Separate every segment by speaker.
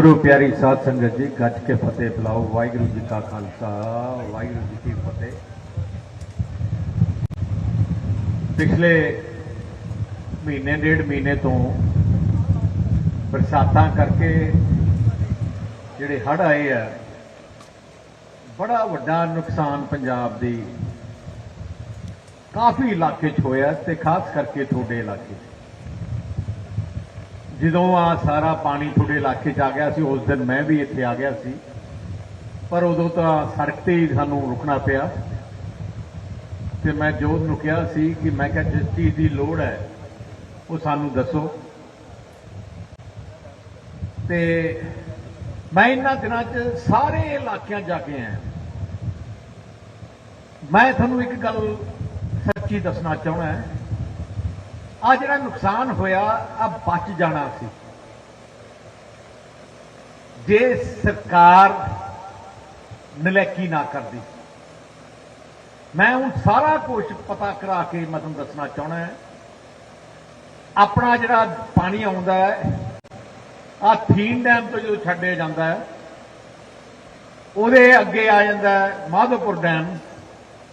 Speaker 1: ਗੁਰੂ ਪਿਆਰੀ ਸਾਧ ਸੰਗਤ ਜੀ, ਗੱਜ ਕੇ ਫਤਿਹ ਬੁਲਾਓ। ਵਾਹਿਗੁਰੂ ਜੀ ਕਾ ਖਾਲਸਾ, ਵਾਹਿਗੁਰੂ ਜੀ ਕੀ ਫਤਿਹ। ਪਿਛਲੇ ਮਹੀਨੇ, ਡੇਢ ਮਹੀਨੇ ਤੋਂ ਬਰਸਾਤਾਂ ਕਰਕੇ ਜਿਹੜੇ ਹੜ੍ਹ ਆਏ ਆ, ਬੜਾ ਵੱਡਾ ਨੁਕਸਾਨ ਪੰਜਾਬ ਦੀ ਕਾਫੀ ਇਲਾਕੇ 'ਚ ਹੋਇਆ ਤੇ ਖਾਸ ਕਰਕੇ ਤੁਹਾਡੇ ਇਲਾਕੇ 'ਚ। ਜਦੋਂ ਆ ਸਾਰਾ ਪਾਣੀ ਤੁਹਾਡੇ ਇਲਾਕੇ 'ਚ ਆ ਗਿਆ ਸੀ, ਉਸ ਦਿਨ ਮੈਂ ਵੀ ਇੱਥੇ ਆ ਗਿਆ ਸੀ। ਪਰ ਉਦੋਂ ਤਾਂ ਸੜਕ ਤੇ ਹੀ ਸਾਨੂੰ ਰੁਕਣਾ ਪਿਆ। ਤੇ ਮੈਂ ਜੋਤ ਨੂੰ ਕਿਹਾ ਸੀ ਕਿ ਮੈਂ ਕਿਹਾ ਜਿਸ ਚੀਜ਼ ਦੀ ਲੋੜ ਹੈ, ਉਹ ਸਾਨੂੰ ਦੱਸੋ। ਤੇ ਮੈਂ ਇਹਨਾਂ ਦਿਨਾਂ 'ਚ ਸਾਰੇ ਇਲਾਕਿਆਂ ਜਾ ਕੇ ਆਇਆ। ਮੈਂ ਤੁਹਾਨੂੰ ਇੱਕ ਗੱਲ ਸੱਚੀ ਦੱਸਣਾ ਚਾਹੁੰਦਾ ਆ ਜਿਹੜਾ ਨੁਕਸਾਨ ਹੋਇਆ, ਆ ਬਚ ਜਾਣਾ ਸੀ। ਜੇ ਸਰਕਾਰ ਨਲੇਕੀ ਨਾ ਕਰਦੀ। ਮੈਂ ਹੁਣ ਸਾਰਾ ਕੁਝ ਪਤਾ ਕਰਾ ਕੇ ਮੈਂ ਤੁਹਾਨੂੰ ਦੱਸਣਾ ਚਾਹਣਾ ਹੈ। ਆਪਣਾ ਜਿਹੜਾ ਪਾਣੀ ਆਉਂਦਾ ਹੈ ਆ ਥੀਨ ਡੈਮ ਤੋਂ ਜਦੋਂ ਛੱਡਿਆ ਜਾਂਦਾ ਹੈ, ਉਹਦੇ ਅੱਗੇ ਆ ਜਾਂਦਾ ਹੈ ਮਾਧੋਪੁਰ ਡੈਮ,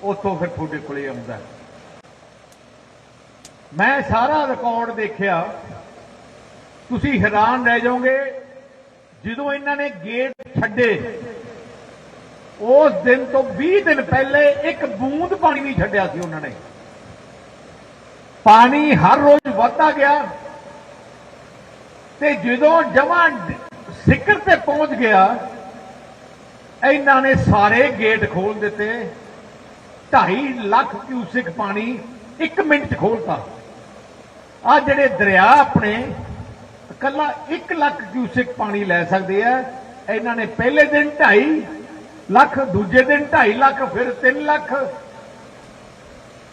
Speaker 1: ਉੱਥੋਂ ਫਿਰ ਤੁਹਾਡੇ ਕੋਲੇ ਆਉਂਦਾ ਹੈ। ਮੈਂ ਸਾਰਾ ਰਿਕਾਰਡ ਦੇਖਿਆ। ਤੁਸੀਂ ਹੈਰਾਨ ਰਹਿ ਜਾਓਗੇ, ਜਦੋਂ ਇਹਨਾਂ ਨੇ ਗੇਟ ਛੱਡੇ, ਉਸ ਦਿਨ ਤੋਂ 20 ਦਿਨ ਪਹਿਲੇ ਇੱਕ ਬੂੰਦ ਪਾਣੀ ਨਹੀਂ ਛੱਡਿਆ ਸੀ ਉਹਨਾਂ ਨੇ। ਪਾਣੀ ਹਰ ਰੋਜ਼ ਵੱਧਦਾ ਗਿਆ ਤੇ ਜਦੋਂ ਜਮਾਂ ਸਿਖਰ ਤੇ ਪਹੁੰਚ ਗਿਆ, ਇਹਨਾਂ ਨੇ ਸਾਰੇ ਗੇਟ ਖੋਲ ਦਿੱਤੇ। 2.5 ਲੱਖ ਕਿਊਸਿਕ ਪਾਣੀ 1 ਮਿੰਟ ਚ ਖੋਲਤਾ ਆ ਜਿਹੜੇ ਦਰਿਆ ਆਪਣੇ ਇਕੱਲਾ 1 ਲੱਖ ਕਿਊਸਿਕ ਪਾਣੀ ਲੈ ਸਕਦੇ ਆ, ਇਹਨਾਂ ਨੇ ਪਹਿਲੇ ਦਿਨ 2.5 ਲੱਖ, ਦੂਜੇ ਦਿਨ 2.5 ਲੱਖ, ਫਿਰ 3 ਲੱਖ।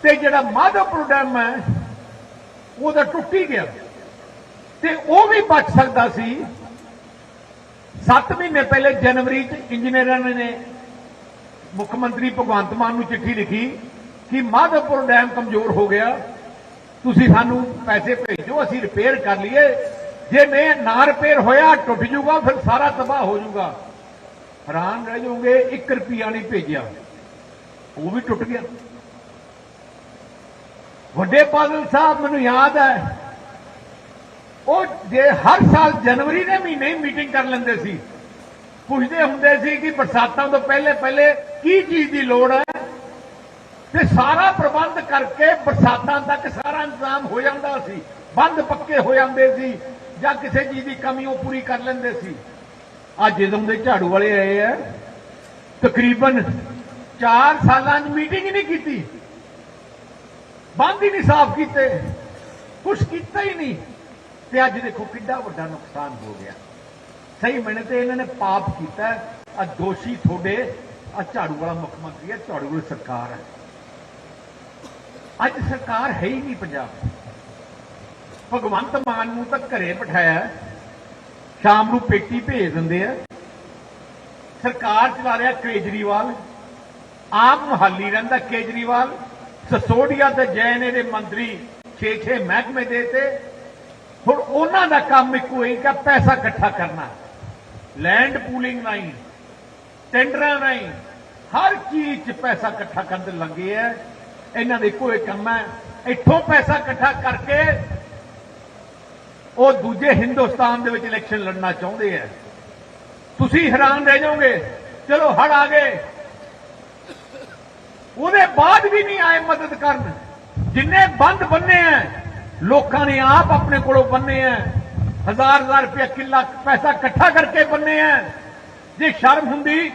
Speaker 1: ਤੇ ਜਿਹੜਾ ਮਾਧੋਪੁਰ ਡੈਮ ਹੈ ਉਹਦਾ ਟੁੱਟੀ ਗਿਆ। ਤੇ ਉਹ ਵੀ ਬਚ ਸਕਦਾ ਸੀ। 7 ਮਹੀਨੇ ਪਹਿਲੇ ਜਨਵਰੀ ਚ ਇੰਜੀਨੀਅਰਾਂ ਨੇ ਮੁੱਖ ਮੰਤਰੀ ਭਗਵੰਤ ਮਾਨ ਨੂੰ ਚਿੱਠੀ ਲਿਖੀ ਕਿ ਮਾਧੋਪੁਰ ਡੈਮ ਕਮਜ਼ੋਰ ਹੋ ਗਿਆ। ਤੁਸੀਂ ਸਾਨੂੰ ਪੈਸੇ ਭੇਜੋ, ਅਸੀਂ ਰਿਪੇਅਰ ਕਰ ਲਈਏ। ਜੇ ਮੈਂ ਨਾ ਰਿਪੇਅਰ ਹੋਇਆ, ਟੁੱਟ ਜੂਗਾ, ਫਿਰ ਸਾਰਾ ਤਬਾਹ ਹੋ ਜਾਊਗਾ ਹੈਰਾਨ ਰਹਿ ਜਾਓਗੇ 1 ਰੁਪਿਆ ਨਹੀਂ ਭੇਜਿਆ। ਉਹ ਵੀ ਟੁੱਟ ਗਿਆ। ਵੱਡੇ ਬਾਦਲ ਸਾਹਿਬ, ਮੈਨੂੰ ਯਾਦ ਹੈ, ਉਹ ਜੇ ਹਰ ਸਾਲ ਜਨਵਰੀ ਦੇ ਮਹੀਨੇ ਹੀ ਮੀਟਿੰਗ ਕਰ ਲੈਂਦੇ ਸੀ। ਪੁੱਛਦੇ ਹੁੰਦੇ ਸੀ ਕਿ ਬਰਸਾਤਾਂ ਤੋਂ ਪਹਿਲੇ ਪਹਿਲੇ ਕੀ ਚੀਜ਼ ਦੀ ਲੋੜ ਹੈ? ਤੇ ਸਾਰਾ ਪ੍ਰਬੰਧ ਕਰਕੇ ਬਰਸਾਤਾਂ ਤੱਕ ਸਾਰਾ ਇੰਤਜ਼ਾਮ ਹੋ ਜਾਂਦਾ ਸੀ। ਬੰਦ ਪੱਕੇ ਹੋ ਜਾਂਦੇ ਸੀ ਜਾਂ ਕਿਸੇ ਚੀਜ਼ ਦੀ ਕਮੀ ਉਹ ਪੂਰੀ ਕਰ ਲੈਂਦੇ ਸੀ। ਅੱਜ ਜਦੋਂ ਦੇ ਝਾੜੂ ਵਾਲੇ ਆਏ ਆ, ਤਕਰੀਬਨ 4 ਸਾਲਾਂ 'ਚ ਮੀਟਿੰਗ ਹੀ ਨਹੀਂ ਕੀਤੀ। ਬੰਦ ਹੀ ਨਹੀਂ ਸਾਫ਼ ਕੀਤੇ। ਕੁਛ ਕੀਤਾ ਹੀ ਨਹੀਂ। ਤੇ ਅੱਜ ਦੇਖੋ ਕਿੰਨਾ ਵੱਡਾ ਨੁਕਸਾਨ ਹੋ ਗਿਆ। ਸਹੀ ਮੈਨੇ ਤੇ ਇਹਨਾਂ ਨੇ ਪਾਪ ਕੀਤਾ। ਆ ਦੋਸ਼ੀ ਤੁਹਾਡੇ ਆ ਝਾੜੂ ਵਾਲਾ ਮੁੱਖ ਮੰਤਰੀ ਹੈ, ਝਾੜੂ ਵਾਲੀ ਸਰਕਾਰ ਹੈ। ਅੱਜ ਸਰਕਾਰ ਹੈ ਹੀ ਨਹੀਂ ਪੰਜਾਬ। ਭਗਵੰਤ ਮਾਨ ਨੂੰ ਤਾਂ ਘਰੇ ਬਿਠਾਇਆ, ਸ਼ਾਮ ਨੂੰ ਪੇਟੀ ਭੇਜ ਦਿੰਦੇ ਆ। ਸਰਕਾਰ ਚਲਾ ਰਿਹਾ ਕੇਜਰੀਵਾਲ, ਆਪ ਮੁਹੱਲੀ ਰਹਿੰਦਾ ਕੇਜਰੀਵਾਲ, ਸਸੋਡੀਆ ਤੇ ਜੈਨ ਦੇ ਮੰਤਰੀ 6-6 ਮਹਿਕਮੇ ਦੇ ਤੇ। ਹੁਣ ਉਹਨਾਂ ਦਾ ਕੰਮ ਇੱਕੋ ਹੀ ਕਿ ਪੈਸਾ ਇਕੱਠਾ ਕਰਨਾ। ਲੈਂਡ ਪੂਲਿੰਗ ਰਾਹੀਂ, ਟੈਂਡਰਾਂ ਰਾਹੀਂ, ਹਰ ਚੀਜ਼ 'ਚ ਪੈਸਾ ਇਕੱਠਾ ਕਰਨ ਦੇ ਲੱਗੇ ਐ ਇਹਨਾਂ ਦੇ ਇੱਕੋ ਹੀ ਕੰਮ ਹੈ। ਇੱਥੋਂ ਪੈਸਾ ਇਕੱਠਾ ਕਰਕੇ ਉਹ ਦੂਜੇ ਹਿੰਦੁਸਤਾਨ ਦੇ ਵਿੱਚ ਇਲੈਕਸ਼ਨ ਲੜਨਾ ਚਾਹੁੰਦੇ ਐ ਤੁਸੀਂ ਹੈਰਾਨ ਰਹਿ ਜਾਓਗੇ। ਚਲੋ ਹੜ ਆ ਗਏ। ਉਹਦੇ ਬਾਅਦ ਵੀ ਨਹੀਂ ਆਏ ਮਦਦ ਕਰਨ। ਜਿੰਨੇ ਬੰਦ ਬੰਨੇ ਐ ਲੋਕਾਂ ਨੇ ਆਪ ਆਪਣੇ ਕੋਲੋਂ ਬੰਨੇ ਐ ਹਜ਼ਾਰ ਹਜ਼ਾਰ ਰੁਪਏ ਕਿੱਲਾ ਪੈਸਾ ਇਕੱਠਾ ਕਰਕੇ ਬੰਨੇ ਐ ਜੇ ਸ਼ਰਮ ਹੁੰਦੀ,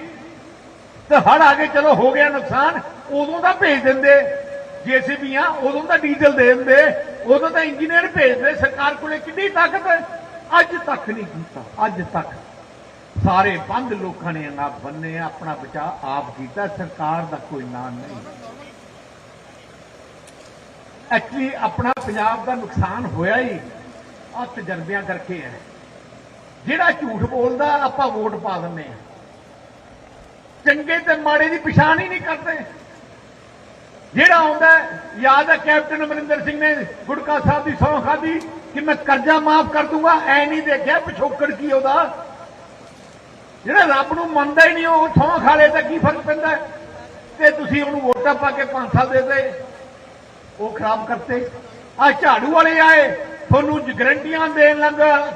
Speaker 1: ਤਾਂ ਹੜ ਆ ਕੇ ਚਲੋ ਹੋ ਗਿਆ ਨੁਕਸਾਨ। ਉਦੋਂ ਤਾਂ ਭੇਜ ਦਿੰਦੇ। ਜੀਸੀਬੀਆਂ ਉਦੋਂ ਤਾਂ ਡੀਜ਼ਲ ਦੇ ਦਿੰਦੇ। ਉਦੋਂ ਤਾਂ ਇੰਜੀਨੀਅਰ ਭੇਜਦੇ, ਸਰਕਾਰ ਕੋਲੇ ਕਿੰਨੀ ਤਾਕਤ ਹੈ? ਅੱਜ ਤੱਕ ਨਹੀਂ ਕੀਤਾ, ਅੱਜ ਤੱਕ। ਸਾਰੇ ਬੰਦ ਲੋਕਾਂ ਨੇ ਨਾ ਬੰਨੇ ਆਪਣਾ ਬਚਾ ਆਪ ਕੀਤਾ, ਸਰਕਾਰ ਦਾ ਕੋਈ ਨਾਂ ਨਹੀਂ। ਐਕਚੁਅਲੀ ਆਪਣਾ ਪੰਜਾਬ ਦਾ ਨੁਕਸਾਨ ਹੋਇਆ ਹੀ ਆ ਤਜਰਬਿਆਂ ਕਰਕੇ ਹੈ। ਜਿਹੜਾ ਝੂਠ ਬੋਲਦਾ, ਆਪਾਂ ਵੋਟ ਪਾ ਦਿੰਦੇ ਆ ਚੰਗੇ ਤੇ ਮਾੜੇ ਦੀ ਪਛਾਣ ਹੀ ਨਹੀਂ ਕਰਦੇ। ਜਿਹੜਾ ਆਉਂਦਾ ਯਾਦ ਹੈ ਕੈਪਟਨ ਅਮਰਿੰਦਰ ਸਿੰਘ ਨੇ ਗੁੜਕਾ ਸਾਹਿਬ ਦੀ ਸੌਂ ਖਾਦੀ ਕਿ ਮੈਂ ਕਰਜ਼ਾ ਮਾਫ ਕਰ ਦੂੰਗਾ, ਐ ਨਹੀਂ ਦੇਖਿਆ ਪਿਛੋਕੜ ਕੀ ਉਹਦਾ? ਜਿਹੜਾ ਰੱਬ ਨੂੰ ਮੰਨਦਾ ਹੀ ਨਹੀਂ, ਉਹ ਥੋਂ ਖਾ ਲੇ ਤਾਂ ਕੀ ਫ਼ਰਕ ਪੈਂਦਾ? ਤੇ ਤੁਸੀਂ ਉਹਨੂੰ ਵੋਟਾਂ ਪਾ ਕੇ 5 ਸਾਲ ਦੇ ਦੇ ਉਹ ਖਰਾਬ ਕਰਤੇ। ਆ ਝਾੜੂ ਵਾਲੇ ਆਏ, ਤੁਹਾਨੂੰ ਗਰੰਟੀਆਂ ਦੇਣ ਲੱਗਾ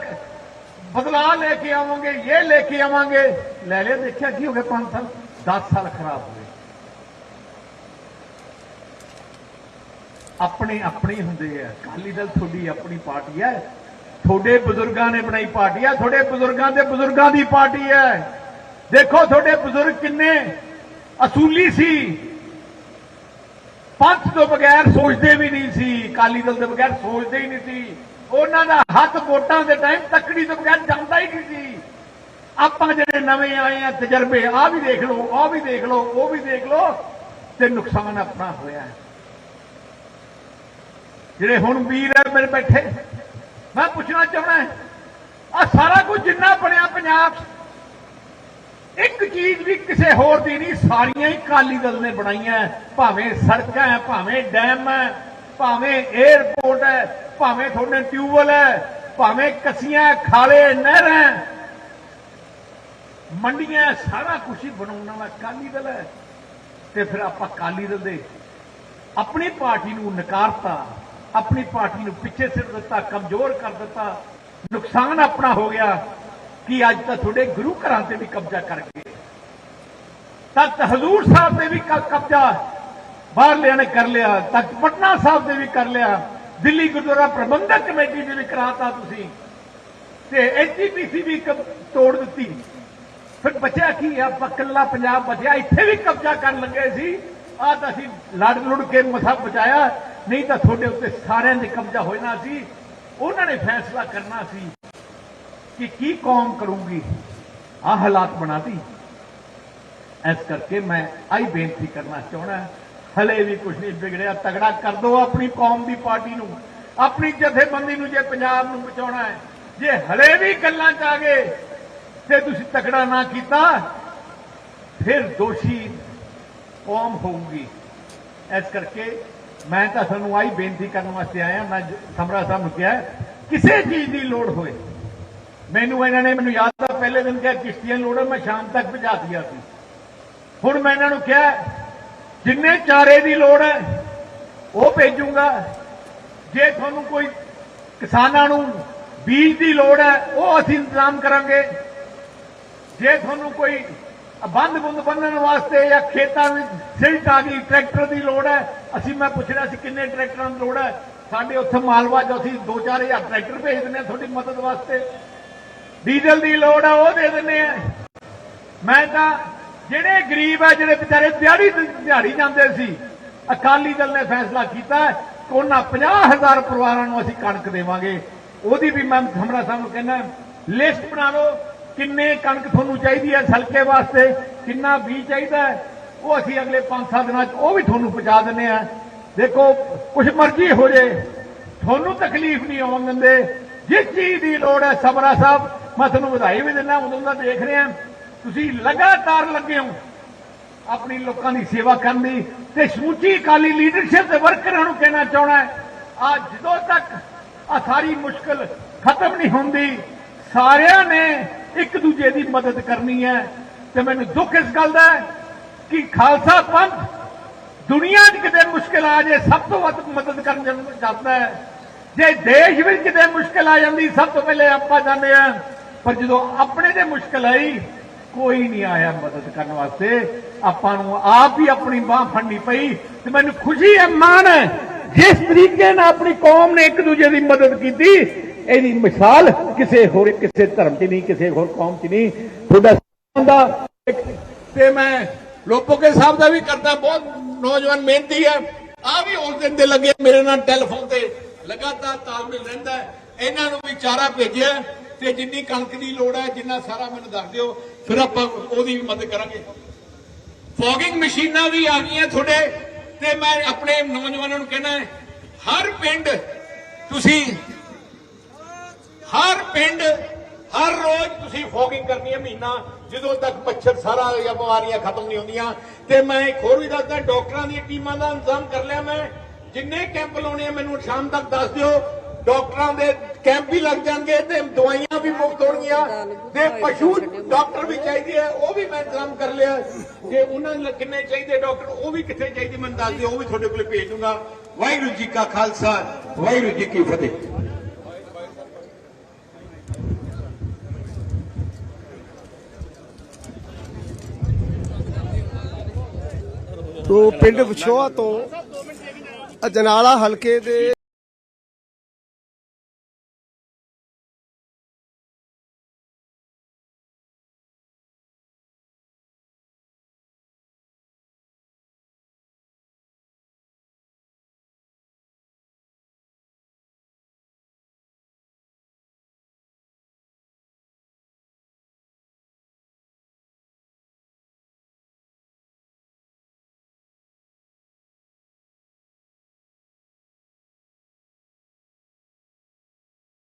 Speaker 1: ਬਦਲਾਅ ਲੈ ਕੇ ਆਵਾਂਗੇ, ਇਹ ਲੈ ਕੇ ਆਵਾਂਗੇ। ਲੈ ਲਿਆ, ਦੇਖਿਆ ਕੀ ਹੋ ਗਿਆ 5 ਸਾਲ? 10 ਸਾਲ ਖਰਾਬ ਹੋਏ। ਆਪਣੇ ਆਪਣੇ ਹੁੰਦੇ ਆ। ਅਕਾਲੀ ਦਲ ਤੁਹਾਡੀ ਆਪਣੀ ਪਾਰਟੀ ਹੈ। ਤੁਹਾਡੇ ਬਜ਼ੁਰਗਾਂ ਨੇ ਬਣਾਈ ਪਾਰਟੀ ਹੈ। ਤੁਹਾਡੇ ਬਜ਼ੁਰਗਾਂ ਦੇ ਬਜ਼ੁਰਗਾਂ ਦੀ ਪਾਰਟੀ ਹੈ। ਦੇਖੋ ਤੁਹਾਡੇ ਬਜ਼ੁਰਗ ਕਿੰਨੇ ਅਸੂਲੀ ਸੀ। ਪੰਥ ਤੋਂ ਬਗੈਰ ਸੋਚਦੇ ਵੀ ਨਹੀਂ ਸੀ। ਅਕਾਲੀ ਦਲ ਦੇ ਬਗੈਰ ਸੋਚਦੇ ਹੀ ਨਹੀਂ ਸੀ। ਉਹਨਾਂ ਦਾ ਹੱਥ ਵੋਟਾਂ ਦੇ ਟਾਈਮ ਤੱਕੜੀ ਤੋਂ ਬਗੈਰ ਜਾਂਦਾ ਹੀ ਨਹੀਂ ਸੀ। ਆਪਾਂ ਜਿਹੜੇ ਨਵੇਂ ਆਏ ਆ, ਤਜਰਬੇ ਆ ਵੀ ਦੇਖ ਲਓ ਆ ਵੀ ਦੇਖ ਲਓ, ਉਹ ਵੀ ਦੇਖ ਲਓ ਤੇ ਨੁਕਸਾਨ ਆਪਣਾ ਹੋਇਆ ਹੈ। ਜਿਹੜੇ ਹੁਣ ਵੀਰ ਹੈ ਮੇਰੇ ਬੈਠੇ ਮੈਂ ਪੁੱਛਣਾ ਚਾਹਣਾ ਆ ਸਾਰਾ ਕੁਝ ਜਿੰਨਾ ਬਣਿਆ ਪੰਜਾਬ 'ਚ, ਇੱਕ ਚੀਜ਼ ਵੀ ਕਿਸੇ ਹੋਰ ਦੀ ਨਹੀਂ ਸਾਰੀਆਂ ਹੀ ਕਾਲੀ ਦਲ ਨੇ ਬਣਾਈਆਂ ਭਾਵੇਂ ਸੜਕਾਂ ਹੈ ਭਾਵੇਂ ਡੈਮ ਹੈ ਭਾਵੇਂ 에ਅਰਪੋਰਟ ਹੈ ਭਾਵੇਂ ਤੁਹਾਡੇ ਟਿਊਬਵੈਲ ਹੈ ਭਾਵੇਂ ਕਸੀਆਂ ਖਾਲੇ ਨਹਿਰਾਂ ਮੰਡੀਆਂ ਸਾਰਾ ਕੁਝ ਹੀ ਬਣਾਉਣ ਵਾਲਾ ਕਾਲੀ ਦਲ ਹੈ। ਤੇ ਫਿਰ ਆਪਾਂ ਕਾਲੀ ਦਲ ਦੇ ਆਪਣੀ ਪਾਰਟੀ ਨੂੰ ਨਕਾਰਤਾ। ਆਪਣੀ ਪਾਰਟੀ ਨੂੰ ਪਿੱਛੇ ਸਿਰ ਦਿੱਤਾ, ਕਮਜ਼ੋਰ ਕਰ ਦਿੱਤਾ। ਨੁਕਸਾਨ ਆਪਣਾ ਹੋ ਗਿਆ ਕਿ ਅੱਜ ਤਾਂ ਤੁਹਾਡੇ ਗੁਰੂ ਘਰਾਂ ਤੇ ਵੀ ਕਬਜ਼ਾ ਕਰ ਗਏ। ਤਖਤ ਹਜ਼ੂਰ ਸਾਹਿਬ ਤੇ ਵੀ ਕਬਜ਼ਾ ਬਾਹਰਲਿਆਂ ਨੇ ਕਰ ਲਿਆ ਤਖਤ ਪਟਨਾ ਸਾਹਿਬ ਤੇ ਵੀ ਕਰ ਲਿਆ, ਦਿੱਲੀ ਗੁਰਦੁਆਰਾ ਪ੍ਰਬੰਧਕ ਕਮੇਟੀ ਤੇ ਵੀ ਕਰਾਤਾ ਤੁਸੀਂ। ਤੇ ਐਚਪੀਸੀ ਵੀ ਤੋੜ ਦਿੱਤੀ। ਫਿਰ ਬਚਿਆ ਕੀ ਆ? ਪੱਕਲਾ ਪੰਜਾਬ ਬਚਿਆ, ਇੱਥੇ ਵੀ ਕਬਜ਼ਾ ਕਰਨ ਲੱਗੇ ਸੀ। ਆ ਤਾਂ ਅਸੀਂ ਲੜ ਲੁੜ ਕੇ ਮਸਾ ਬਚਾਇਆ। ਨਹੀਂ ਤਾਂ ਤੁਹਾਡੇ ਉੱਤੇ ਸਾਰਿਆਂ ਦੇ ਕਬਜ਼ਾ ਹੋ ਜਾਣਾ ਸੀ। ਉਹਨਾਂ ਨੇ ਫੈਸਲਾ ਕਰਨਾ ਸੀ ਕਿ ਕੀ ਕੌਮ ਕਰੂਗੀ। ਆ ਹਾਲਾਤ ਬਣਾਤੀ। ਇਸ ਕਰਕੇ ਮੈਂ ਆਈ ਬੇਨਤੀ ਕਰਨਾ ਚਾਹਣਾ ਹਲੇ ਵੀ ਕੁਝ ਨਹੀਂ ਵਿਗੜਿਆ। ਤਗੜਾ ਕਰ ਦੋ ਆਪਣੀ ਕੌਮ ਦੀ ਪਾਰਟੀ ਨੂੰ। ਆਪਣੀ ਜਥੇਬੰਦੀ ਨੂੰ ਜੇ ਪੰਜਾਬ ਨੂੰ ਬਚਾਉਣਾ ਹੈ। ਜੇ ਹਲੇ ਵੀ ਗੱਲਾਂ ਚ ਆ ਗਏ, ਤੇ ਤੁਸੀਂ ਤਕੜਾ ਨਾ ਕੀਤਾ, ਫਿਰ ਦੋਸ਼ੀ ਕੌਮ ਹੋਊਗੀ। ਇਸ ਕਰਕੇ ਮੈਂ ਤਾਂ ਤੁਹਾਨੂੰ ਆਈ ਬੇਨਤੀ ਕਰਨ ਵਾਸਤੇ ਆਇਆ, ਮੈਂ ਸਮਰਾ ਸਾਹਿਬ ਨੂੰ ਕਿਹਾ, ਕਿਸੇ ਚੀਜ਼ ਦੀ ਲੋੜ ਹੋਏ। ਮੈਨੂੰ ਇਹਨਾਂ ਨੇ ਮੈਨੂੰ ਯਾਦ ਆ, ਪਹਿਲੇ ਦਿਨ ਕਿਹਾ ਕਿਸ਼ਤੀਆਂ ਲੋੜ ਹੈ ਮੈਂ ਸ਼ਾਮ ਤੱਕ ਭਜਾ ਦਿਆ ਸੀ। ਹੁਣ ਮੈਂ ਇਹਨਾਂ ਨੂੰ ਕਿਹਾ, ਜਿੰਨੇ ਚਾਰੇ ਦੀ ਲੋੜ ਹੈ, ਉਹ ਭੇਜੂਗਾ। ਜੇ ਤੁਹਾਨੂੰ ਕੋਈ ਕਿਸਾਨਾਂ ਨੂੰ ਬੀਜ ਦੀ ਲੋੜ ਹੈ, ਉਹ ਅਸੀਂ ਇੰਤਜ਼ਾਮ ਕਰਾਂਗੇ। ਜੇ ਤੁਹਾਨੂੰ ਕੋਈ ਬੰਦ ਬੁੰਦ ਬੰਨਣ ਵਾਸਤੇ ਜਾਂ ਖੇਤਾਂ ਵਿੱਚ ਸਿਲਟ ਆ ਗਈ, ਟਰੈਕਟਰ ਦੀ ਲੋੜ ਹੈ ਅਸੀਂ ਮੈਂ ਪੁੱਛ ਰਿਹਾ ਸੀ ਕਿੰਨੇ ਟਰੈਕਟਰਾਂ ਦੀ ਲੋੜ ਹੈ? ਸਾਡੇ ਉੱਥੇ ਮਾਲਵਾ ਜੋ ਅਸੀਂ 2-4000 ਟਰੈਕਟਰ ਭੇਜ ਦਿੰਦੇ ਹਾਂ ਤੁਹਾਡੀ ਮਦਦ ਵਾਸਤੇ। ਡੀਜ਼ਲ ਦੀ ਲੋੜ ਆ, ਉਹ ਦੇ ਦਿੰਦੇ ਆ ਮੈਂ ਤਾਂ ਜਿਹੜੇ ਗਰੀਬ ਆ, ਜਿਹੜੇ ਵਿਚਾਰੇ ਦਿਹਾੜੀ ਦਿਹਾੜੀ ਜਾਂਦੇ ਸੀ, ਅਕਾਲੀ ਦਲ ਨੇ ਫੈਸਲਾ ਕੀਤਾ ਕਿ ਉਹਨਾਂ 50000 ਪਰਿਵਾਰਾਂ ਨੂੰ ਅਸੀਂ ਕਣਕ ਦੇਵਾਂਗੇ। ਉਹਦੀ ਵੀ ਮੈਂ ਹਮਰਾ ਸਾਹਿਬ ਨੂੰ ਕਹਿੰਦਾ ਲਿਸਟ ਬਣਾ ਲਓ, ਕਿੰਨੇ ਕਣਕ ਤੁਹਾਨੂੰ ਚਾਹੀਦੀ ਹੈ ਸਲਕੇ ਵਾਸਤੇ, ਕਿੰਨਾ ਬੀਜ ਚਾਹੀਦਾ ਹੈ। ਉਹ ਅਸੀਂ ਅਗਲੇ 5-7 ਦਿਨਾਂ 'ਚ ਉਹ ਵੀ ਤੁਹਾਨੂੰ ਪਹੁੰਚਾ ਦਿੰਦੇ ਆ ਦੇਖੋ, ਕੁਛ ਮਰਜ਼ੀ ਹੋ ਜੇ, ਤੁਹਾਨੂੰ ਤਕਲੀਫ ਨਹੀਂ ਆਉਣ ਦਿੰਦੇ। ਜਿਸ ਚੀਜ਼ ਦੀ ਲੋੜ ਹੈ, ਸਬਰਾ ਸਾਹਿਬ, ਮੈਂ ਤੁਹਾਨੂੰ ਵਧਾਈ ਵੀ ਦਿੰਦਾ, ਉਦੋਂ ਦਾ ਦੇਖ ਰਿਹਾ। ਤੁਸੀਂ ਲਗਾਤਾਰ ਲੱਗੇ ਹੋ ਆਪਣੀ ਲੋਕਾਂ ਦੀ ਸੇਵਾ ਕਰਨ ਦੀ ਤੇ ਸਮੁੱਚੀ ਅਕਾਲੀ ਲੀਡਰਸ਼ਿਪ ਦੇ ਵਰਕਰਾਂ ਨੂੰ ਕਹਿਣਾ ਚਾਹਣਾ ਆ ਜਦੋਂ ਤੱਕ ਆ ਸਾਰੀ ਮੁਸ਼ਕਲ ਖਤਮ ਨਹੀਂ ਹੁੰਦੀ, ਸਾਰਿਆਂ ਨੇ ਇੱਕ ਦੂਜੇ ਦੀ ਮਦਦ ਕਰਨੀ ਹੈ। ਤੇ ਮੈਨੂੰ ਦੁੱਖ ਇਸ ਗੱਲ ਦਾ ਹੈ ਕਿ ਖਾਲਸਾ ਪੰਥ ਦੁਨੀਆ 'ਚ ਕਿਤੇ ਮੁਸ਼ਕਲ ਆ ਜੇ, ਸਭ ਤੋਂ ਵੱਧ ਮਦਦ ਕਰਨ ਜਾਂਦਾ ਹੈ। ਜੇ ਦੇਸ਼ ਵਿੱਚ ਕਿਤੇ ਮੁਸ਼ਕਲ ਆ ਜਾਂਦੀ, ਸਭ ਤੋਂ ਪਹਿਲੇ ਆਪਾਂ ਜਾਂਦੇ ਆ ਪਰ ਜਦੋਂ ਆਪਣੇ ਤੇ ਮੁਸ਼ਕਲ ਆਈ, ਕੋਈ ਨਹੀਂ ਆਇਆ ਮਦਦ ਕਰਨ ਵਾਸਤੇ। ਆਪਾਂ ਨੂੰ ਆਪ ਹੀ ਆਪਣੀ ਬਾਹ ਫੜਨੀ ਪਈ ਤੇ ਮੈਨੂੰ ਖੁਸ਼ੀ ਹੈ, ਮਾਣ ਹੈ। ਜਿਸ ਤਰੀਕੇ ਨਾਲ ਆਪਣੀ ਕੌਮ ਨੇ ਇੱਕ ਦੂਜੇ ਦੀ ਮਦਦ ਕੀਤੀ, ਇਹਦੀ ਮਿਸਾਲ ਕਿਸੇ ਹੋਰ, ਕਿਸੇ ਧਰਮ 'ਚ ਨਹੀਂ, ਕਿਸੇ ਹੋਰ ਕੌਮ 'ਚ ਨਹੀਂ। ਤੁਹਾਡਾ ਦਾ
Speaker 2: ਤੇ ਮੈਂ ਲੋਪੋਕੇ ਸਾਹਿਬ ਦਾ ਵੀ ਕਰਦਾ, ਬਹੁਤ ਨੌਜਵਾਨ ਮਿਹਨਤੀ ਹੈ। ਆ ਵੀ ਉਸ ਦਿਨ ਦੇ ਲੱਗੇ ਮੇਰੇ ਨਾਲ ਟੈਲੀਫੋਨ ਤੇ ਲਗਾਤਾਰ ਤਾਲਮੇਲ ਰਹਿੰਦਾ ਇਹਨਾਂ ਨੂੰ ਵੀ ਚਾਰਾ ਭੇਜਿਆ ਤੇ ਜਿੰਨੀ ਕਣਕ ਦੀ ਲੋੜ ਹੈ, ਜਿੰਨਾ ਸਾਰਾ ਮੈਨੂੰ ਦੱਸ ਦਿਓ, ਫਿਰ ਆਪਾਂ ਉਹਦੀ ਵੀ ਮਦਦ ਕਰਾਂਗੇ। ਫੌਗਿੰਗ ਮਸ਼ੀਨਾਂ ਵੀ ਆ ਗਈਆਂ ਤੁਹਾਡੇ ਤੇ ਮੈਂ ਆਪਣੇ ਨੌਜਵਾਨਾਂ ਨੂੰ ਕਹਿਣਾ ਹਰ ਪਿੰਡ ਤੁਸੀਂ, ਹਰ ਪਿੰਡ, ਹਰ ਰੋਜ਼ ਤੁਸੀਂ ਫੋਗਿੰਗ ਕਰਨੀ ਹੈ ਮਹੀਨਾ। ਜਦੋਂ ਤੱਕ ਮੱਛਰ ਸਾਰਾ ਜਾਂ ਬਿਮਾਰੀਆਂ ਖਤਮ ਨਹੀਂ ਹੁੰਦੀਆਂ, ਤੇ ਮੈਂ ਇੱਕ ਹੋਰ ਵੀ ਦੱਸਦਾ, ਡਾਕਟਰਾਂ ਦੀਆਂ ਟੀਮਾਂ ਦਾ ਇੰਤਜ਼ਾਮ ਕਰ ਲਿਆ ਮੈਂ। ਜਿੰਨੇ ਕੈਂਪ ਲਾਉਣੇ ਆ, ਮੈਨੂੰ ਸ਼ਾਮ ਤੱਕ ਦੱਸ ਦਿਓ।
Speaker 1: ਡਾਕਟਰਾਂ ਦੇ ਕੈਂਪ ਵੀ ਲੱਗ ਜਾਣਗੇ ਤੇ ਦਵਾਈਆਂ ਵੀ ਮੁਫਤ ਹੋਣਗੀਆਂ। ਤੇ ਪਸ਼ੂ ਡਾਕਟਰ ਵੀ ਚਾਹੀਦੇ ਆ, ਉਹ ਵੀ ਮੈਂ ਇੰਤਜ਼ਾਮ ਕਰ ਲਿਆ। ਜੇ ਉਹਨਾਂ ਨੂੰ ਕਿੰਨੇ ਚਾਹੀਦੇ ਡਾਕਟਰ, ਉਹ ਵੀ ਕਿੱਥੇ ਚਾਹੀਦੇ, ਮੈਨੂੰ ਦੱਸ ਦਿਓ, ਉਹ ਵੀ ਤੁਹਾਡੇ ਕੋਲ ਭੇਜ ਦੂੰਗਾ। ਵਾਹਿਗੁਰੂ ਜੀ ਕਾ ਖਾਲਸਾ, ਵਾਹਿਗੁਰੂ ਜੀ ਕੀ ਫਤਿਹ।
Speaker 3: ਤੋਂ ਪਿੰਡ ਵਿਛੋਆ ਤੋਂ ਅਜਨਾਲਾ ਹਲਕੇ ਦੇ